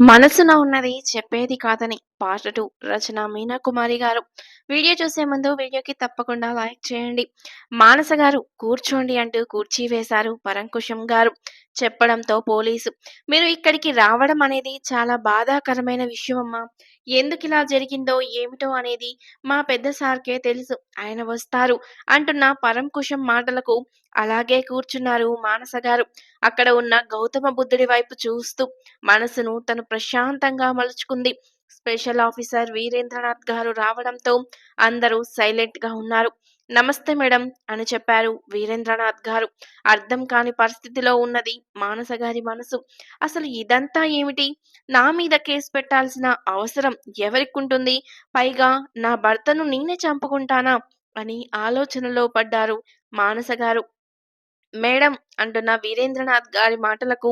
మనసున ఉన్నది చెప్పేది కాదని పార్ట్ టూ రచన మీనా కుమారి గారు. వీడియో చూసే ముందు వీడియోకి తప్పకుండా లైక్ చేయండి. మానస గారు కూర్చోండి అంటూ కూర్చీ వేశారు పరంకుశం గారు. చెప్పడంతో పోలీసు. మీరు ఇక్కడికి రావడం అనేది చాలా బాధాకరమైన విషయం అమ్మా ఎందుకు ఇలా జరిగిందో ఏమిటో అనేది మా పెద్ద సార్కే తెలుసు. ఆయన వస్తారు అంటున్న పరంకుశం మాటలకు అలాగే కూర్చున్నారు మానస గారు. అక్కడ ఉన్న గౌతమ బుద్ధుడి వైపు చూస్తూ మనసును తను ప్రశాంతంగా మలుచుకుంది. స్పెషల్ ఆఫీసర్ వీరేంద్రనాథ్ గారు రావడంతో అందరూ సైలెంట్గా ఉన్నారు. నమస్తే మేడం అని చెప్పారు వీరేంద్రనాథ్ గారు. అర్థం కాని పరిస్థితిలో ఉన్నది మానస గారి మనసు. అసలు ఇదంతా ఏమిటి? నా మీద కేసు పెట్టాల్సిన అవసరం ఎవరికుంటుంది? పైగా నా భర్తను నేనే చంపుకుంటానా? అని ఆలోచనలో పడ్డారు మానస గారు. మేడం అంటున్న వీరేంద్రనాథ్ గారి మాటలకు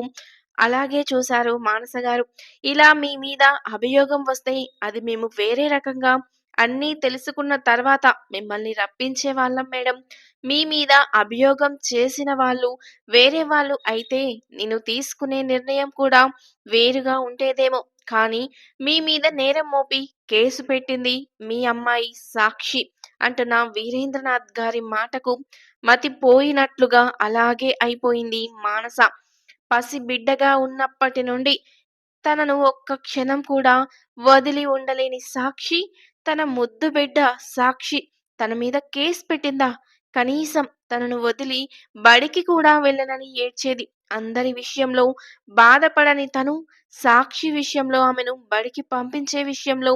అలాగే చూశారు మానస గారు. ఇలా మీ మీద అభియోగం వస్తే అది మేము వేరే రకంగా అన్నీ తెలుసుకున్న తర్వాత మిమ్మల్ని రప్పించే వాళ్ళం మేడం. మీ మీద అభియోగం చేసిన వాళ్ళు వేరే వాళ్ళు అయితే నేను తీసుకునే నిర్ణయం కూడా వేరుగా ఉండేదేమో. కానీ మీ మీద నేరం మోపి కేసు పెట్టింది మీ అమ్మాయి సాక్షి అంటున్న వీరేంద్రనాథ్ గారి మాటకు మతిపోయినట్లుగా అలాగే అయిపోయింది మానస. పసి బిడ్డగా ఉన్నప్పటి నుండి తనను ఒక్క క్షణం కూడా వదిలి ఉండలేని సాక్షి తన ముద్దు బిడ్డ సాక్షి తన మీద కేసు పెట్టిందా? కనీసం తనను వదిలి బడికి కూడా వెళ్ళనని ఏడ్చేది. అందరి విషయంలో బాధపడని తను సాక్షి విషయంలో ఆమెను బడికి పంపించే విషయంలో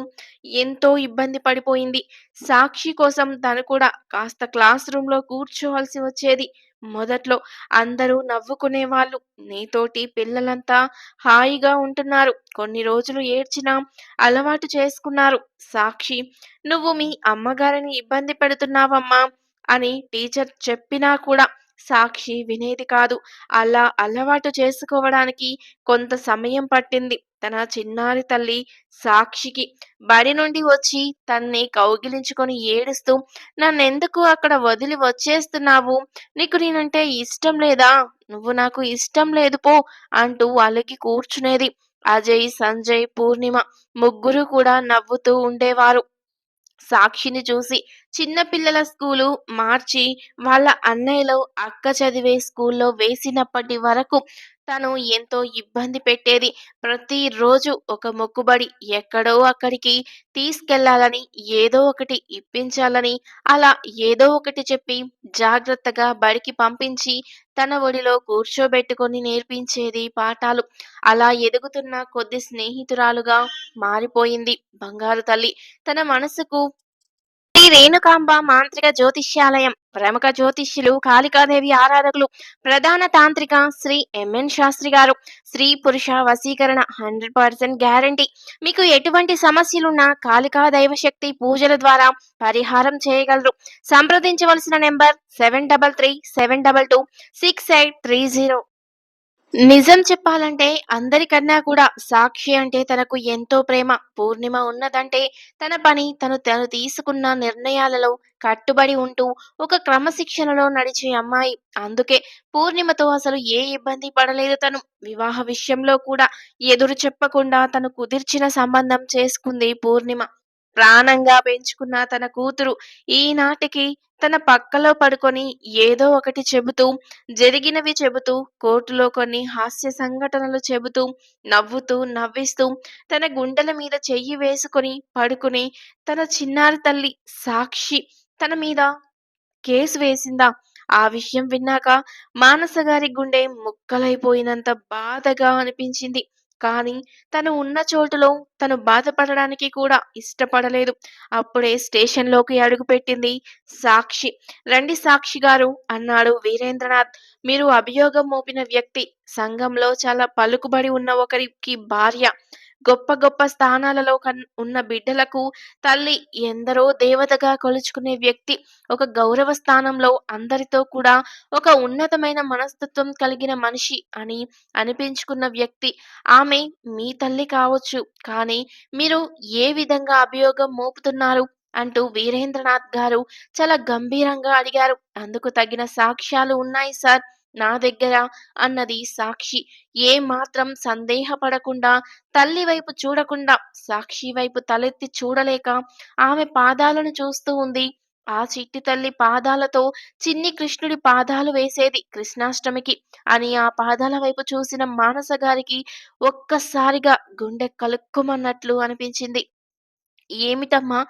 ఎంతో ఇబ్బంది పడిపోయింది. సాక్షి కోసం తను కూడా కాస్త క్లాస్ రూమ్లో కూర్చోవలసి వచ్చేది. మొదట్లో అందరూ నవ్వుకునేవాళ్ళు. నీతోటి పిల్లలంతా హాయిగా ఉంటున్నారు. కొన్ని రోజులు ఏడ్చినా అలవాటు చేసుకున్నారు. సాక్షి నువ్వు మీ అమ్మగారిని ఇబ్బంది పెడుతున్నావమ్మా. అని టీచర్ చెప్పినా కూడా సాక్షి వినేది కాదు. అలా అలవాటు చేసుకోవడానికి కొంత సమయం పట్టింది తన చిన్నారి తల్లి సాక్షికి. బడి నుండి వచ్చి తన్ని కౌగిలించుకొని ఏడుస్తూ నన్నెందుకు అక్కడ వదిలి వచ్చేస్తున్నావు? నీకు నేనంటే ఇష్టం లేదా? నువ్వు నాకు ఇష్టం లేదు పో అంటూ అలిగి కూర్చునేది. అజయ్ సంజయ్ పూర్ణిమ ముగ్గురు కూడా నవ్వుతూ ఉండేవారు. సాక్షిని చూసి చిన్నపిల్లల స్కూలు మార్చి వాళ్ళ అన్నయ్యలో అక్క చదివే స్కూల్లో వేసినప్పటి వరకు తను ఎంతో ఇబ్బంది పెట్టేది. ప్రతిరోజు ఒక మొక్కుబడి ఎక్కడో అక్కడికి తీసుకెళ్ళాలని ఏదో ఒకటి ఇప్పించాలని అలా ఏదో ఒకటి చెప్పి జాగ్రత్తగా బడికి పంపించి తన ఒడిలో కూర్చోబెట్టుకొని నేర్పించేది పాఠాలు. అలా ఎదుగుతున్న కొద్ది స్నేహితురాలుగా మారిపోయింది బంగారు తల్లి. తన మనసుకు శ్రీ రేణుకాంబ మాంత్రిక జ్యోతిష్యాలయం. ప్రముఖ జ్యోతిష్యులు కాళికాదేవి ఆరాధకులు ప్రధాన తాంత్రిక శ్రీ ఎంఎన్ శాస్త్రి గారు. స్త్రీ పురుష వశీకరణ హండ్రెడ్ పర్సెంట్ గ్యారంటీ. మీకు ఎటువంటి సమస్యలున్నా కాళికా దైవశక్తి పూజల ద్వారా పరిహారం చేయగలరు. సంప్రదించవలసిన number seven double three seven double two six eight three zero. నిజం చెప్పాలంటే అందరికన్నా కూడా సాక్షి అంటే తనకు ఎంతో ప్రేమ పూర్ణిమ ఉన్నదంటే తన పని తను తను తీసుకున్న నిర్ణయాలలో కట్టుబడి ఉంటూ ఒక క్రమశిక్షణలో నడిచే అమ్మాయి. అందుకే పూర్ణిమతో అసలు ఏ ఇబ్బంది పడలేదు తను. వివాహ విషయంలో కూడా ఎదురు చెప్పకుండా తను కుదిర్చిన సంబంధం చేసుకుంది పూర్ణిమ. ప్రాణంగా పెంచుకున్న తన కూతురు. ఈనాటికి తన పక్కలో పడుకొని ఏదో ఒకటి చెబుతూ జరిగినవి చెబుతూ కోర్టులో కొన్ని హాస్య సంఘటనలు చెబుతూ నవ్వుతూ నవ్విస్తూ తన గుండెల మీద చెయ్యి వేసుకొని పడుకుని తన చిన్నారి తల్లి సాక్షి తన మీద కేసు వేసిందా? ఆ విషయం విన్నాక మానస గారి గుండె ముక్కలైపోయినంత బాధగా అనిపించింది. కానీ తను ఉన్న చోటులో తను బాధపడడానికి కూడా ఇష్టపడలేదు. అప్పుడే స్టేషన్లోకి అడుగుపెట్టింది సాక్షి. రండి సాక్షి గారు అన్నాడు వీరేంద్రనాథ్. మీరు అభియోగం మోపిన వ్యక్తి. సంఘంలో చాలా పలుకుబడి ఉన్న ఒకరికి భార్య. గొప్ప గొప్ప స్థానాలలో కన్ ఉన్న బిడ్డలకు తల్లి ఎందరో దేవతగా కొలుచుకునే వ్యక్తి ఒక గౌరవ స్థానంలో అందరితో కూడా ఒక ఉన్నతమైన మనస్తత్వం కలిగిన మనిషి అని అనిపించుకున్న వ్యక్తి. ఆమె మీ తల్లి కావచ్చు కానీ మీరు ఏ విధంగా అభియోగం మోపుతున్నారు అంటూ వీరేంద్రనాథ్ గారు చాలా గంభీరంగా అడిగారు. అందుకు తగిన సాక్ష్యాలు ఉన్నాయి సార్. నా దగ్గర అన్నది సాక్షి. ఏ మాత్రం సందేహపడకుండా తల్లి వైపు చూడకుండా సాక్షి వైపు తలెత్తి చూడలేక ఆమె పాదాలను చూస్తూ ఉంది. ఆ చిట్టి తల్లి పాదాలతో చిన్ని కృష్ణుడి పాదాలు వేసేది కృష్ణాష్టమికి అని ఆ పాదాల వైపు చూసిన మానస గారికి ఒక్కసారిగా గుండె కలుక్కుమన్నట్లు అనిపించింది. ఏమిటమ్మా?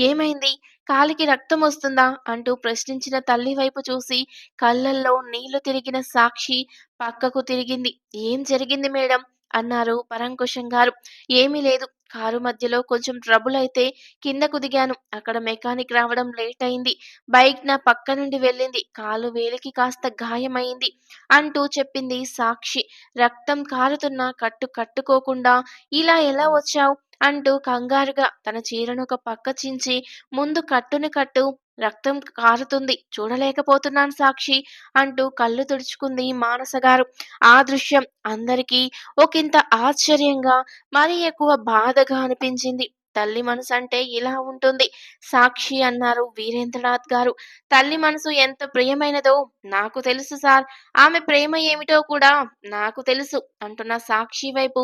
ఏమైంది? కాలికి రక్తం వస్తుందా? అంటూ ప్రశ్నించిన తల్లి వైపు చూసి కళ్ళల్లో నీళ్ళు తిరిగిన సాక్షి పక్కకు తిరిగింది. ఏం జరిగింది మేడం? అన్నారు పరంకుశం గారు. ఏమీ లేదు. కారు మధ్యలో కొంచెం ట్రబుల్ అయితే కిందకు దిగాను అక్కడ మెకానిక్ రావడం లేట్ అయింది. బైక్ నా పక్క నుండి వెళ్ళింది. కాలు వేలికి కాస్త గాయమైంది అంటూ చెప్పింది సాక్షి. రక్తం కారుతున్నా కట్టు కట్టుకోకుండా ఇలా ఎలా వచ్చావు? అంటూ కంగారుగా తన చీరను ఒక పక్క చించి ముందు కట్టుని కట్టు రక్తం కారుతుంది. చూడలేకపోతున్నాను సాక్షి అంటూ కళ్ళు తుడుచుకుంది మానసగారు ఆ దృశ్యం అందరికీ ఒకంత ఆశ్చర్యంగా మరి ఎక్కువ బాధగా అనిపించింది. తల్లి మనసు అంటే ఇలా ఉంటుంది. సాక్షి అన్నారు వీరేంద్రనాథ్ గారు. తల్లి మనసు ఎంత ప్రియమైనదో నాకు తెలుసు సార్. ఆమె ప్రేమ ఏమిటో కూడా నాకు తెలుసు అంటున్న సాక్షి వైపు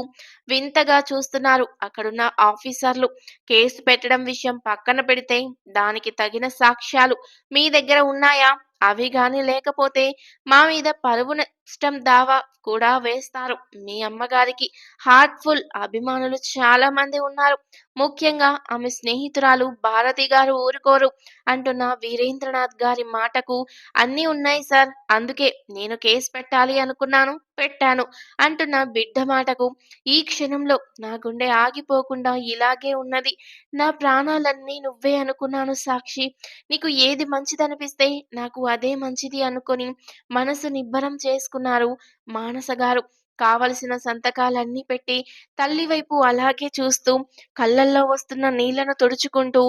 వింతగా చూస్తున్నారు అక్కడున్న ఆఫీసర్లు. కేసు పెట్టడం విషయం పక్కన పెడితే దానికి తగిన సాక్ష్యాలు మీ దగ్గర ఉన్నాయా? అవి గాని లేకపోతే మా మీద పరువు నష్టం దావా కూడా వేస్తారు. మీ అమ్మగారికి హార్ట్ఫుల్ అభిమానులు చాలా మంది ఉన్నారు. ముఖ్యంగా ఆమె స్నేహితురాలు భారతి గారు ఊరుకోరు అంటున్న వీరేంద్రనాథ్ గారి మాటకు అన్నీ ఉన్నాయి సార్. అందుకే నేను కేసు పెట్టాలి అనుకున్నాను పెట్టాను అంటున్న బిడ్డ మాటకు ఈ క్షణంలో నా గుండె ఆగిపోకుండా ఇలాగే ఉన్నది. నా ప్రాణాలన్నీ నువ్వే అనుకున్నాను సాక్షి. నీకు ఏది మంచిదనిపిస్తే నాకు అదే మంచిది అనుకొని మనసు నిబ్బరం చేసుకున్నారు మానస గారు. కావలసిన సంతకాలన్నీ పెట్టి తల్లి వైపు అలాగే చూస్తూ కళ్ళల్లో వస్తున్న నీళ్ళను తుడుచుకుంటూ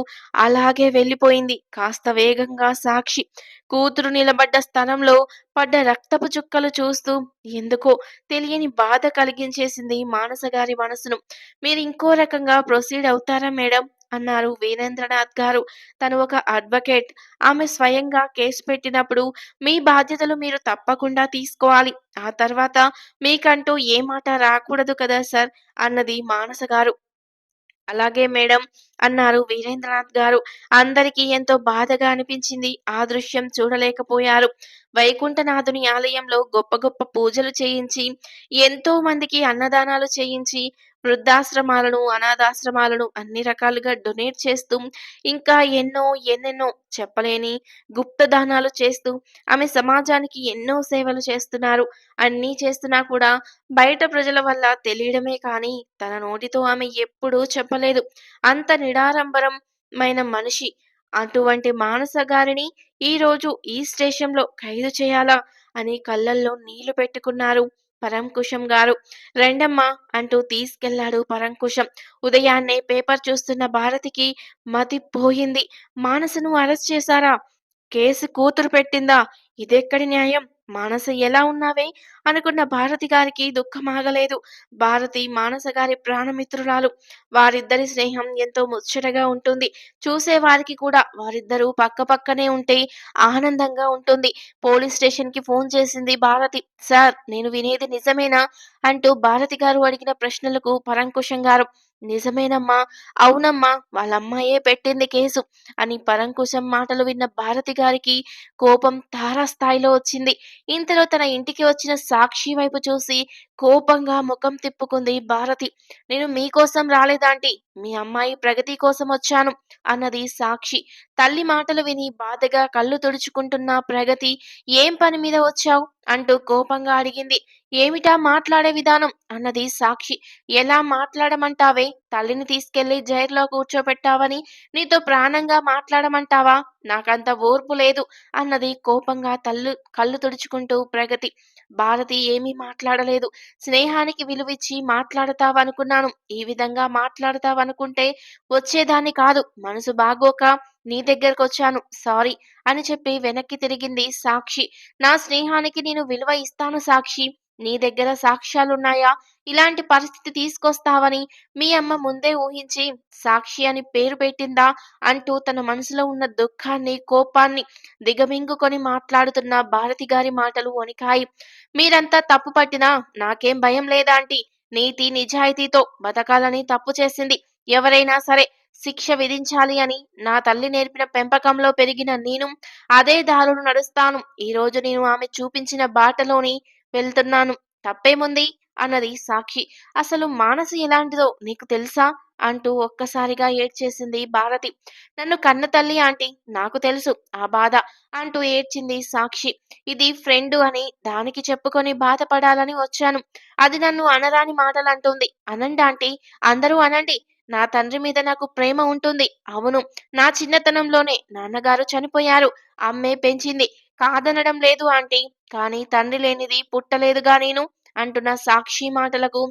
అలాగే వెళ్ళిపోయింది. కాస్త వేగంగా సాక్షి. కూతురు నిలబడ్డ స్థలంలో పడ్డ రక్తపు చుక్కలు చూస్తూ ఎందుకో తెలియని బాధ కలిగించేసింది మానస గారి మనసును. మీరు ఇంకో రకంగా ప్రొసీడ్ అవుతారా మేడం? అన్నారు వీరేంద్రనాథ్ గారు. తను ఒక అడ్వకేట్. ఆమె స్వయంగా కేసు పెట్టినప్పుడు మీ బాధ్యతలు మీరు తప్పకుండా తీసుకోవాలి. ఆ తర్వాత మీకంటూ ఏ మాట రాకూడదు కదా సార్? అన్నది మానస గారు. అలాగే మేడం అన్నారు వీరేంద్రనాథ్ గారు. అందరికీ ఎంతో బాధగా అనిపించింది. ఆ దృశ్యం చూడలేకపోయారు. వైకుంఠనాథుని ఆలయంలో గొప్ప గొప్ప పూజలు చేయించి ఎంతో మందికి అన్నదానాలు చేయించి వృద్ధాశ్రమాలను అనాథాశ్రమాలను అన్ని రకాలుగా డొనేట్ చేస్తూ ఇంకా ఎన్నో ఎన్నెన్నో చెప్పలేని గుప్త దానాలు చేస్తూ ఆమె సమాజానికి ఎన్నో సేవలు చేస్తున్నారు. అన్నీ చేస్తున్నా కూడా బయట ప్రజల వల్ల తెలియడమే కానీ తన నోటితో ఆమె ఎప్పుడూ చెప్పలేదు. అంత నిడారంబరమైన మనిషి అటువంటి మానస గారిని ఈరోజు ఈ స్టేషన్లో ఖైదు చేయాలా అని కళ్ళల్లో నీళ్ళు పెట్టుకున్నారు. పరంకుశం గారు. రెండమ్మా అంటూ తీసుకెళ్ళాడు పరంకుశం. ఉదయాన్నే పేపర్ చూస్తున్న భారతికి మతి పోయింది. మానసను అరెస్ట్ చేశారా? కేసు కూతురు పెట్టిందా? ఇదెక్కడి న్యాయం? మానస ఎలా ఉన్నావే? అనుకున్న భారతి గారికి దుఃఖమాగలేదు. భారతి మానస గారి ప్రాణమిత్రురాలు. వారిద్దరి స్నేహం ఎంతో ముచ్చటగా ఉంటుంది. చూసే వారికి కూడా వారిద్దరూ పక్క పక్కనే ఉంటే ఆనందంగా ఉంటుంది. పోలీస్ స్టేషన్కి ఫోన్ చేసింది భారతి. సార్ నేను వినేది నిజమేనా? అంటూ భారతి గారు అడిగిన ప్రశ్నలకు పరంకుశం గారు. నిజమేనమ్మా. అవునమ్మా వాళ్ళ అమ్మాయే పెట్టింది కేసు. అని పరంకుశం మాటలు విన్న భారతి గారికి కోపం తారాస్థాయిలో వచ్చింది. ఇంతలో తన ఇంటికి వచ్చిన సాక్షి వైపు చూసి కోపంగా ముఖం తిప్పుకుంది భారతి. నేను మీకోసం రాలేదాంటి? మీ అమ్మాయి ప్రగతి కోసం వచ్చాను అన్నది సాక్షి. తల్లి మాటలు విని బాధగా కళ్ళు తుడుచుకుంటున్న ప్రగతి ఏం పని మీద వచ్చావు? అంటూ కోపంగా అడిగింది. ఏమిటా మాట్లాడే విధానం? అన్నది సాక్షి. ఎలా మాట్లాడమంటావే? తల్లిని తీసుకెళ్ళి జైల్లో కూర్చోబెట్టావని నీతో ప్రాణంగా మాట్లాడమంటావా? నాకంత ఓర్పు లేదు అన్నది కోపంగా తల్లు కళ్ళు తుడుచుకుంటూ ప్రగతి. భారతి ఏమీ మాట్లాడలేదు. స్నేహానికి విలువిచ్చి మాట్లాడతావనుకున్నాను. ఈ విధంగా మాట్లాడతావనుకుంటే వచ్చేదాన్ని కాదు. మనసు బాగోక నీ దగ్గరకు వచ్చాను సారీ అని చెప్పి వెనక్కి తిరిగింది సాక్షి. నా స్నేహానికి నేను విలువ ఇస్తాను సాక్షి. నీ దగ్గర సాక్ష్యాలున్నాయా? ఇలాంటి పరిస్థితి తీసుకొస్తావని మీ అమ్మ ముందే ఊహించి సాక్షి అని పేరు పెట్టిందా? అంటూ తన మనసులో ఉన్న దుఃఖాన్ని కోపాన్ని దిగమింగుకొని మాట్లాడుతున్న భారతి గారి మాటలు వణికాయి. మీరంతా తప్పు పట్టినా నాకేం భయం లేదా నీతి నిజాయితీతో బతకాలని తప్పు చేసింది ఎవరైనా సరే శిక్ష విధించాలి అని నా తల్లి నేర్పిన పెంపకంలో పెరిగిన నేను అదే దారులు నడుస్తాను. ఈ రోజు నేను ఆమె చూపించిన బాటలోని వెళ్తున్నాను. తప్పేముంది? అన్నది సాక్షి. అసలు మానసు ఎలాంటిదో నీకు తెలుసా? అంటూ ఒక్కసారిగా ఏడ్చేసింది భారతి. నన్ను కన్న తల్లి ఆంటీ నాకు తెలుసు ఆ బాధ అంటూ ఏడ్చింది సాక్షి. ఇది ఫ్రెండ్ అని దానికి చెప్పుకొని బాధపడాలని వచ్చాను. అది నన్ను అనరాని మాటలు అంటుంది అనండి ఆంటీ అందరూ అనండి. నా తండ్రి మీద నాకు ప్రేమ ఉంటుంది. అవును నా చిన్నతనంలోనే నాన్నగారు చనిపోయారు. అమ్మే పెంచింది. కాదనడం లేదు ఆంటీ. కానీ తండ్రి లేనిది పుట్టలేదుగా నేను అంటున్న సాక్షి మాటలకు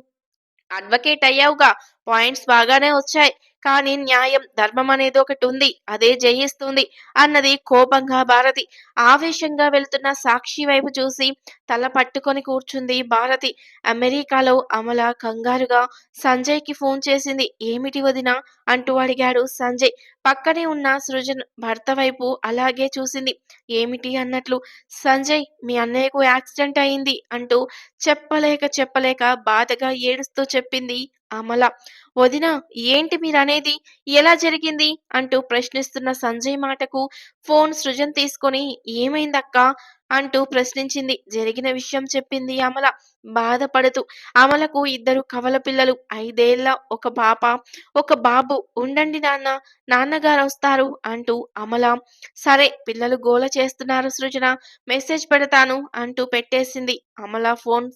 అడ్వకేట్ అయ్యావుగా. పాయింట్స్ బాగానే వచ్చాయి. కానీ న్యాయం ధర్మం అనేది ఒకటి ఉంది అదే జయిస్తుంది అన్నది కోపంగా భారతి. ఆవేశంగా వెళ్తున్న సాక్షి వైపు చూసి తల పట్టుకొని కూర్చుంది భారతి. అమెరికాలో అమల కంగారుగా సంజయ్కి ఫోన్ చేసింది. ఏమిటి వదినా? అంటూ అడిగాడు సంజయ్. పక్కనే ఉన్న సృజన్ భర్త వైపు అలాగే చూసింది. ఏమిటి అన్నట్లు? సంజయ్ మీ అన్నయ్యకు యాక్సిడెంట్ అయింది అంటూ చెప్పలేక చెప్పలేక బాధగా ఏడుస్తూ చెప్పింది అమల. వదిన ఏంటి మీరనేది? ఎలా జరిగింది? అంటూ ప్రశ్నిస్తున్న సంజయ్ మాటకు ఫోన్ సృజన్ తీసుకొని ఏమైందక్కా? అంటూ ప్రశ్నించింది. జరిగిన విషయం చెప్పింది అమల. బాధపడుతూ అమలకు ఇద్దరు కవల పిల్లలు ఐదేళ్ళ ఒక పాప ఒక బాబు. ఉండండి నాన్న నాన్నగారు వస్తారు అంటూ అమల. సరే పిల్లలు గోల చేస్తున్నారు సృజన మెసేజ్ పెడతాను అంటూ పెట్టేసింది. అమల ఫోన్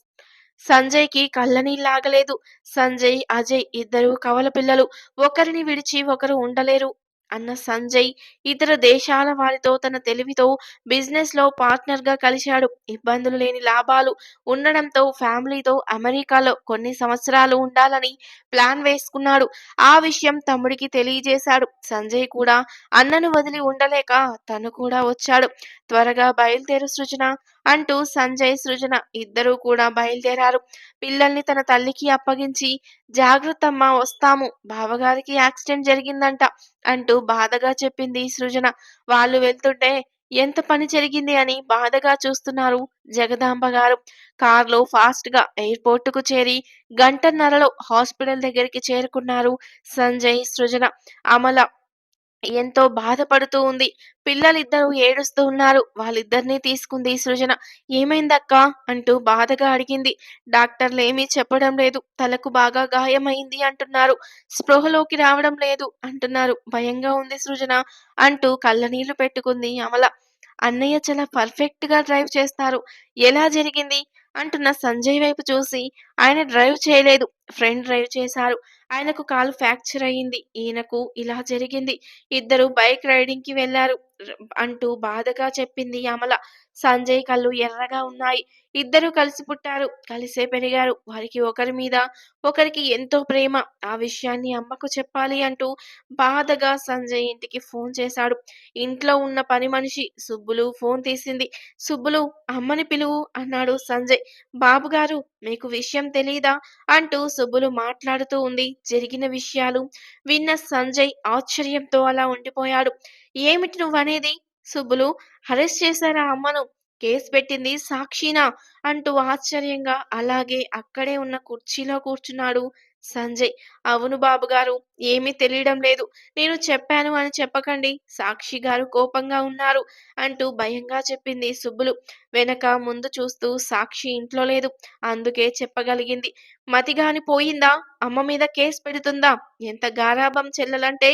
సంజయ్కి కళ్ళనీళ్ళాగలేదు సంజయ్ అజయ్ ఇద్దరు కవల పిల్లలు. ఒకరిని విడిచి ఒకరు ఉండలేరు అన్న సంజయ్ ఇతర దేశాల వారితో తన తెలివితో బిజినెస్లో పార్ట్నర్గా కలిశాడు. ఇబ్బందులు లేని లాభాలు ఉండడంతో ఫ్యామిలీతో అమెరికాలో కొన్ని సంవత్సరాలు ఉండాలని ప్లాన్ వేసుకున్నాడు. ఆ విషయం తమ్ముడికి తెలియజేశాడు. సంజయ్ కూడా అన్నను వదిలి ఉండలేక తను కూడా వచ్చాడు. త్వరగా బయలుదేరు సృజన. అంటూ సంజయ్ సృజన ఇద్దరూ కూడా బయలుదేరారు. పిల్లల్ని తన తల్లికి అప్పగించి జాగ్రత్తమ్మ వస్తాము. బావగారికి యాక్సిడెంట్ జరిగిందంట అంటూ బాధగా చెప్పింది సృజన. వాళ్ళు వెళ్తుంటే ఎంత పని జరిగింది అని బాధగా చూస్తున్నారు జగదాంబ గారు. కారులో ఫాస్ట్గా ఎయిర్పోర్ట్కు చేరి గంటన్నరలో హాస్పిటల్ దగ్గరికి చేరుకున్నారు సంజయ్ సృజన. అమల ఎంతో బాధపడుతూ ఉంది. పిల్లలిద్దరూ ఏడుస్తూ ఉన్నారు. వాళ్ళిద్దరినీ తీసుకుంది సృజన. ఏమైందక్కా? అంటూ బాధగా అడిగింది. డాక్టర్లు ఏమీ చెప్పడం లేదు. తలకు బాగా గాయమైంది అంటున్నారు. స్పృహలోకి రావడం లేదు అంటున్నారు. భయంగా ఉంది సృజన అంటూ కళ్ళనీళ్ళు పెట్టుకుంది అమల. అన్నయ్య చాలా పర్ఫెక్ట్గా డ్రైవ్ చేస్తారు. ఎలా జరిగింది? అంటున్న సంజయ్ వైపు చూసి ఆయన డ్రైవ్ చేయలేదు. ఫ్రెండ్ డ్రైవ్ చేశారు. ఆయనకు కాలు ఫ్రాక్చర్ అయ్యింది. ఈయనకు ఇలా జరిగింది. ఇద్దరు బైక్ రైడింగ్కి వెళ్ళారు అంటూ బాధగా చెప్పింది అమల సంజయ్ కళ్ళు ఎర్రగా ఉన్నాయి. ఇద్దరు కలిసి పుట్టారు. కలిసే పెరిగారు. వారికి ఒకరి మీద ఒకరికి ఎంతో ప్రేమ. ఆ విషయాన్ని అమ్మకు చెప్పాలి అంటూ బాధగా సంజయ్ ఇంటికి ఫోన్ చేశాడు. ఇంట్లో ఉన్న పని మనిషి సుబ్బులు ఫోన్ తీసింది. సుబ్బులు అమ్మని పిలువు అన్నాడు సంజయ్. బాబుగారు మీకు విషయం తెలీదా? అంటూ సుబ్బులు మాట్లాడుతూ ఉంది. జరిగిన విషయాలు విన్న సంజయ్ ఆశ్చర్యంతో అలా ఉండిపోయాడు. ఏమిటి నువ్వనేది? సుబ్బులు అరెస్ట్ చేశారా అమ్మను? కేసు పెట్టింది సాక్షినా? అంటూ ఆశ్చర్యంగా అలాగే అక్కడే ఉన్న కుర్చీలో కూర్చున్నాడు సంజయ్ అవును బాబు గారు ఏమీ తెలియడం లేదు. నేను చెప్పాను అని చెప్పకండి. సాక్షి గారు కోపంగా ఉన్నారు అంటూ భయంగా చెప్పింది సుబ్బులు. వెనక ముందు చూస్తూ సాక్షి ఇంట్లో లేదు. అందుకే చెప్పగలిగింది. మతిగాని పోయిందా అమ్మ మీద కేసు పెడుతుందా? ఎంత గారాభం చెల్లలంటే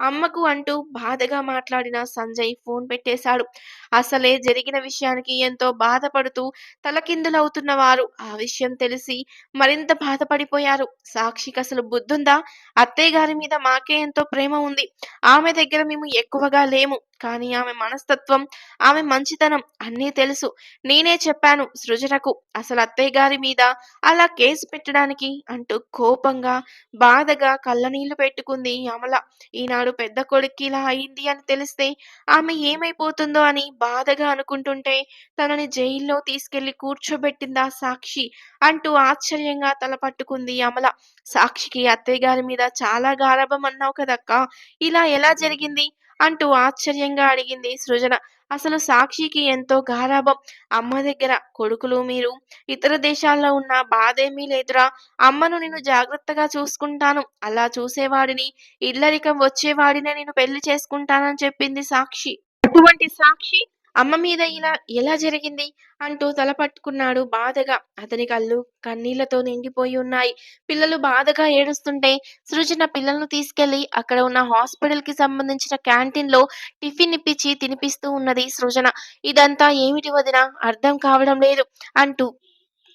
అమ్మకు అంటూ బాధగా మాట్లాడిన సంజయ్ ఫోన్ పెట్టేశాడు. అసలే జరిగిన విషయానికి ఎంతో బాధపడుతూ తలకిందులవుతున్న వారు ఆ విషయం తెలిసి మరింత బాధపడిపోయారు. సాక్షికి అసలు బుద్ధుందా? అత్తయ్య గారి మీద మాకే ఎంతో ప్రేమ ఉంది. ఆమె దగ్గర మేము ఎక్కువగా లేము. కానీ ఆమె మనస్తత్వం, ఆమె మంచితనం అన్నీ తెలుసు. నేనే చెప్పాను సృజనకు అసలు అత్తయ్య గారి మీద అలా కేసు పెట్టడానికి అంటూ కోపంగా, బాధగా కళ్ళనీళ్ళు పెట్టుకుంది అమల. ఈనాడు పెద్ద కొడుక్కి ఇలా అయింది అని తెలిస్తే ఆమె ఏమైపోతుందో అని బాధగా అనుకుంటుంటే తనని జైల్లో తీసుకెళ్ళి కూర్చోబెట్టిందా సాక్షి అంటూ ఆశ్చర్యంగా తల పట్టుకుంది అమల. సాక్షికి అత్తయ్య గారి మీద చాలా గారాబం అన్నావు కదక్కా! ఇలా ఎలా జరిగింది? అంటూ ఆశ్చర్యంగా అడిగింది సృజన. అసలు సాక్షికి ఎంతో గారాబం. అమ్మ దగ్గర కొడుకులు మీరు ఇతర దేశాల్లో ఉన్న బాధేమీ లేదురా. అమ్మను నేను జాగ్రత్తగా చూసుకుంటాను. అలా చూసేవాడిని, ఇల్లరికం వచ్చేవాడినే నేను పెళ్ళి చేసుకుంటానని చెప్పింది సాక్షి. అటువంటి సాక్షి అమ్మ మీద ఇలా ఎలా జరిగింది? అంటూ తల పట్టుకున్నాడు బాధగా. అతని కళ్ళు కన్నీళ్ళతో నిండిపోయి ఉన్నాయి. పిల్లలు బాధగా ఏడుస్తుంటే సృజన పిల్లలను తీసుకెళ్ళి అక్కడ ఉన్న హాస్పిటల్కి సంబంధించిన క్యాంటీన్లో టిఫిన్ ఇప్పించి తినిపిస్తూ ఉన్నది సృజన. ఇదంతా ఏమిటి వదినా అర్థం కావడం లేదు అంటూ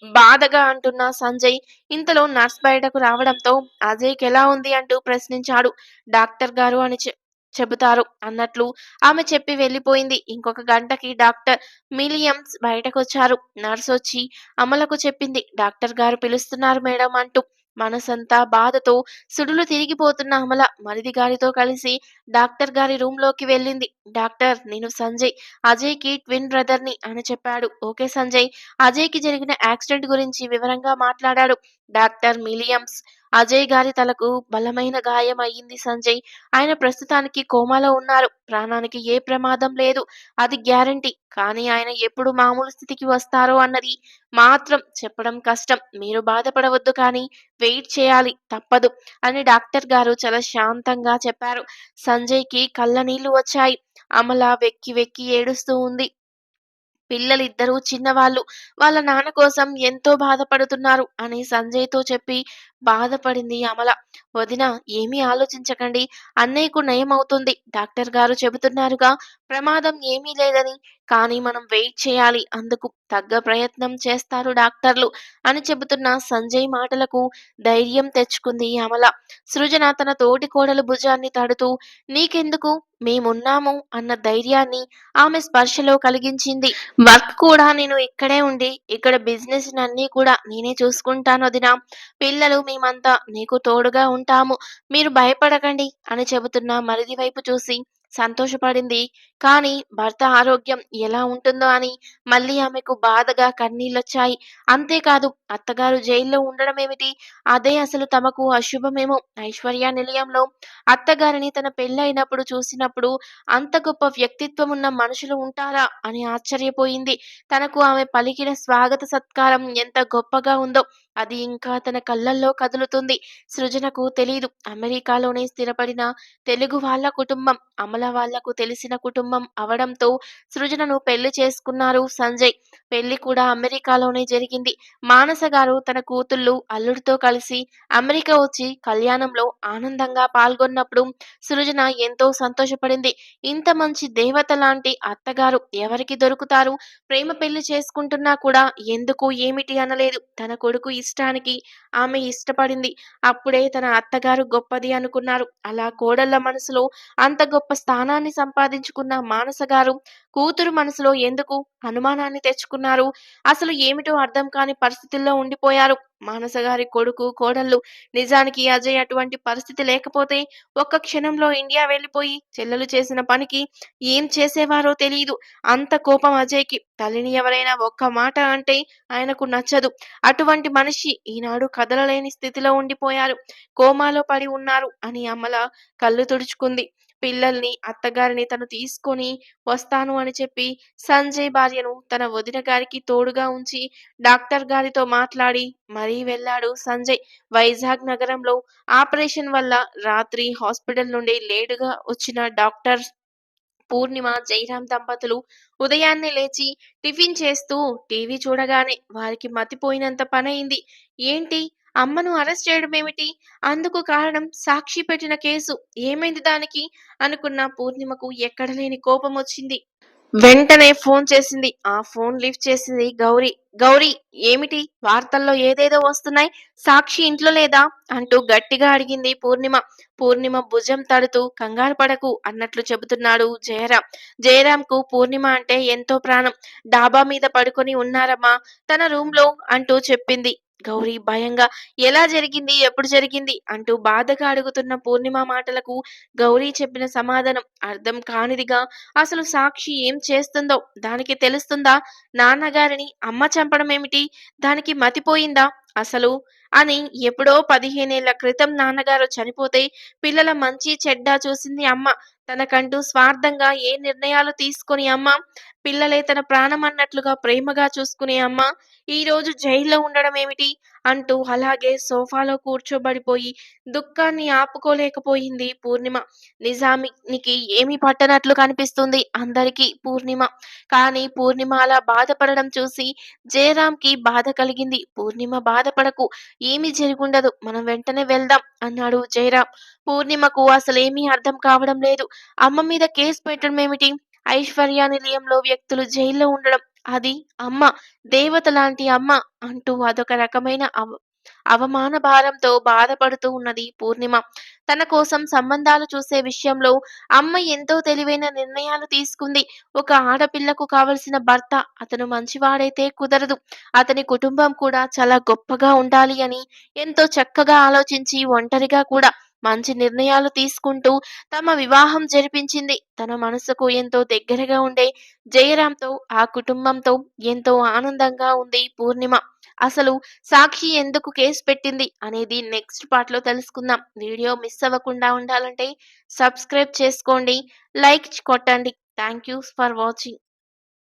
బాధగా అంటున్న సంజయ్ ఇంతలో నర్స్ బయటకు రావడంతో అజయ్కి ఎలా ఉంది అంటూ ప్రశ్నించాడు. డాక్టర్ గారు అని చెబుతారు అన్నట్లు ఆమె చెప్పి వెళ్ళిపోయింది. ఇంకొక గంటకి డాక్టర్ మిలియమ్స్ బయటకొచ్చారు. నర్స్ వచ్చి అమలకు చెప్పింది డాక్టర్ గారు పిలుస్తున్నారు మేడం అంటూ. మనసంతా బాధతో సుడులు తిరిగిపోతున్న అమల మరిది గారితో కలిసి డాక్టర్ గారి రూమ్లోకి వెళ్ళింది. డాక్టర్ నేను సంజయ్ అజయ్కి ట్విన్ బ్రదర్ని అని చెప్పాడు. ఓకే సంజయ్ అజయ్కి జరిగిన యాక్సిడెంట్ గురించి వివరంగా మాట్లాడాడు. డాక్టర్ మిలియమ్స్ అజయ్ గారి తలకు బలమైన గాయం అయ్యింది సంజయ్. ఆయన ప్రస్తుతానికి కోమాలో ఉన్నారు. ప్రాణానికి ఏ ప్రమాదం లేదు. అది గ్యారంటీ. కానీ ఆయన ఎప్పుడు మామూలు స్థితికి వస్తారో అన్నది మాత్రం చెప్పడం కష్టం. మీరు బాధపడవద్దు కానీ వెయిట్ చేయాలి తప్పదు అని డాక్టర్ గారు చాలా శాంతంగా చెప్పారు. సంజయ్కి కళ్ళనీళ్ళు వచ్చాయి. అమల వెక్కి వెక్కి ఏడుస్తూ ఉంది. పిల్లలిద్దరూ చిన్నవాళ్ళు. వాళ్ళ నాన్న కోసం ఎంతో బాధపడుతున్నారు అని సంజయ్తో చెప్పి బాధపడింది అమల. వదినా ఏమీ ఆలోచించకండి. అన్నయ్యకు నయం అవుతుంది. డాక్టర్ గారు చెబుతున్నారుగా ప్రమాదం ఏమీ లేదని. కానీ మనం వెయిట్ చేయాలి. అందుకు తగ్గ ప్రయత్నం చేస్తారు డాక్టర్లు అని చెబుతున్న సంజయ్ మాటలకు ధైర్యం తెచ్చుకుంది అమల. సృజన తన తోటి కోడలు భుజాన్ని తడుతూ నీకెందుకు మేమున్నాము అన్న ధైర్యాన్ని ఆమె స్పర్శలో కలిగించింది. వర్క్ కూడా నేను ఇక్కడే ఉండి ఇక్కడ బిజినెస్ అన్నీ కూడా నేనే చూసుకుంటాను వదిన పిల్లలు మేమంతా నీకు తోడుగా ఉంటాము. మీరు భయపడకండి అని చెబుతున్న మరిది వైపు చూసి సంతోషపడింది. కానీ భర్త ఆరోగ్యం ఎలా ఉంటుందో అని మళ్ళీ ఆమెకు బాధగా కన్నీళ్ళొచ్చాయి అంతేకాదు అత్తగారు జైల్లో ఉండడమేమిటి? అదే అసలు తమకు అశుభమేమో. ఐశ్వర్య నిలయంలో అత్తగారిని తన పెళ్ళైనప్పుడు చూసినప్పుడు అంత గొప్ప వ్యక్తిత్వం ఉన్న మనుషులు ఉంటారా అని ఆశ్చర్యపోయింది. తనకు ఆమె పలికిన స్వాగత సత్కారం ఎంత గొప్పగా ఉందో అది ఇంకా తన కళ్ళల్లో కదులుతుంది. సృజనకు తెలీదు. అమెరికాలోనే స్థిరపడిన తెలుగు వాళ్ళ కుటుంబం అమల వాళ్ళకు తెలిసిన కుటుంబం అవడంతో సృజనను పెళ్ళి చేసుకున్నారు సంజయ్. పెళ్ళి కూడా అమెరికాలోనే జరిగింది. మానస గారు తన కూతుళ్ళు అల్లుడితో కలిసి అమెరికా వచ్చి కళ్యాణంలో ఆనందంగా పాల్గొన్నప్పుడు సృజన ఎంతో సంతోషపడింది. ఇంత మంచి దేవత లాంటి అత్తగారు ఎవరికి దొరుకుతారు? ప్రేమ పెళ్ళి చేసుకుంటున్నా కూడా ఎందుకు ఏమిటి అనలేదు. తన కొడుకు ఇష్టానికి ఆమె ఇష్టపడింది. అప్పుడే తన అత్తగారు గొప్పది అనుకున్నారు. అలా కోడళ్ళ మనసులో అంత గొప్ప స్థానాన్ని సంపాదించుకున్న మానసగారు కూతురు మనసులో ఎందుకు అనుమానాన్ని తెచ్చుకున్నారు? అసలు ఏమిటో అర్థం కాని పరిస్థితుల్లో ఉండిపోయారు. మానసగారి కొడుకు, కోడళ్ళు. నిజానికి అజయ్ అటువంటి పరిస్థితి లేకపోతే ఒక్క క్షణంలో ఇండియా వెళ్ళిపోయి చెల్లెలు చేసిన పనికి ఏం చేసేవారో తెలియదు అంత కోపం అజయ్కి. తల్లిని ఎవరైనా ఒక్క మాట అంటే ఆయనకు నచ్చదు. అటువంటి మనిషి ఈనాడు కదలలేని స్థితిలో ఉండిపోయారు. కోమాలో పడి ఉన్నారు అని అమల కళ్ళు తుడుచుకుంది. పిల్లల్ని, అత్తగారిని తను తీసుకొని వస్తాను అని చెప్పి సంజయ్ భార్యను తన వదిన గారికి తోడుగా ఉంచి డాక్టర్ గారితో మాట్లాడి మరీ వెళ్ళాడు సంజయ్. వైజాగ్ నగరంలో ఆపరేషన్ వల్ల రాత్రి హాస్పిటల్ నుండి లేటుగా వచ్చిన డాక్టర్ పూర్ణిమ, జయరాం దంపతులు ఉదయాన్నే లేచి టిఫిన్ చేస్తూ టీవీ చూడగానే వారికి మతిపోయినంత పనయింది. ఏంటి అమ్మను అరెస్ట్ చేయడమేమిటి? అందుకు కారణం సాక్షి పెట్టిన కేసు. ఏమైంది దానికి? అనుకున్న పూర్ణిమకు ఎక్కడలేని కోపమొచ్చింది. వెంటనే ఫోన్ చేసింది. ఆ ఫోన్ లిఫ్ట్ చేసింది గౌరీ గౌరీ ఏమిటి? వార్తల్లో ఏదేదో వస్తున్నాయి. సాక్షి ఇంట్లో లేదా? అంటూ గట్టిగా అడిగింది పూర్ణిమ. పూర్ణిమ భుజం తడుతూ కంగారు పడకు అన్నట్లు చెబుతున్నాడు జయరాం. జయరాంకు పూర్ణిమ అంటే ఎంతో ప్రాణం. డాబా మీద పడుకొని ఉన్నారమ్మా తన రూంలో అంటూ చెప్పింది. గౌరీ భయంగా ఎలా జరిగింది? ఎప్పుడు జరిగింది? అంటూ బాధగా అడుగుతున్న పూర్ణిమ మాటలకు గౌరీ చెప్పిన సమాధానం అర్థం కానిదిగా అసలు సాక్షి ఏం చేస్తుందో దానికి తెలుస్తుందా? నాన్నగారిని అమ్మ చంపడం ఏమిటి? దానికి మతిపోయిందా అసలు? అని ఎప్పుడో పదిహేనేళ్ళ క్రితం నాన్నగారు చనిపోతే పిల్లల మంచి చెడ్డ చూసింది అమ్మ. తనకంటూ స్వార్థంగా ఏ నిర్ణయాలు తీసుకొని అమ్మ. పిల్లలే తన ప్రాణం అన్నట్లుగా ప్రేమగా చూసుకునే అమ్మ ఈరోజు జైల్లో ఉండడం ఏమిటి? అంటూ అలాగే సోఫాలో కూర్చోబడిపోయి దుఃఖాన్ని ఆపుకోలేకపోయింది పూర్ణిమ. నిజానికి ఏమీ పట్టనట్లు కనిపిస్తుంది అందరికీ పూర్ణిమ. కానీ పూర్ణిమ అలా బాధపడడం చూసి జయరాంకి బాధ కలిగింది. పూర్ణిమ బాధపడకు. ఏమీ జరిగుండదు. మనం వెంటనే వెళ్దాం అన్నాడు జయరాం. పూర్ణిమకు అసలేమీ అర్థం కావడం లేదు. అమ్మ మీద కేసు పెట్టడం ఏమిటి? ఐశ్వర్య నిలయంలో వ్యక్తులు జైల్లో ఉండడం. అది అమ్మ. దేవత లాంటి అమ్మ అంటూ అదొక రకమైన అవ అవమాన భారంతో బాధపడుతూ ఉన్నది పూర్ణిమ. తన కోసం సంబంధాలు చూసే విషయంలో అమ్మ ఎంతో తెలివైన నిర్ణయాలు తీసుకుంది. ఒక ఆడపిల్లకు కావలసిన భర్త అతను మంచివాడైతే కుదరదు. అతని కుటుంబం కూడా చాలా గొప్పగా ఉండాలి అని ఎంతో చక్కగా ఆలోచించి ఒంటరిగా కూడా మంచి నిర్ణయాలు తీసుకుంటూ తమ వివాహం జరిపించింది. తన మనసుకు ఎంతో దగ్గరగా ఉండే జయరాంతో, ఆ కుటుంబంతో ఎంతో ఆనందంగా ఉంది పూర్ణిమ. అసలు సాక్షి ఎందుకు కేసు పెట్టింది అనేది నెక్స్ట్ పార్ట్‌లో తెలుసుకుందాం. వీడియో మిస్ అవ్వకుండా ఉండాలంటే సబ్స్క్రైబ్ చేసుకోండి. లైక్ కొట్టండి. Thank you for watching.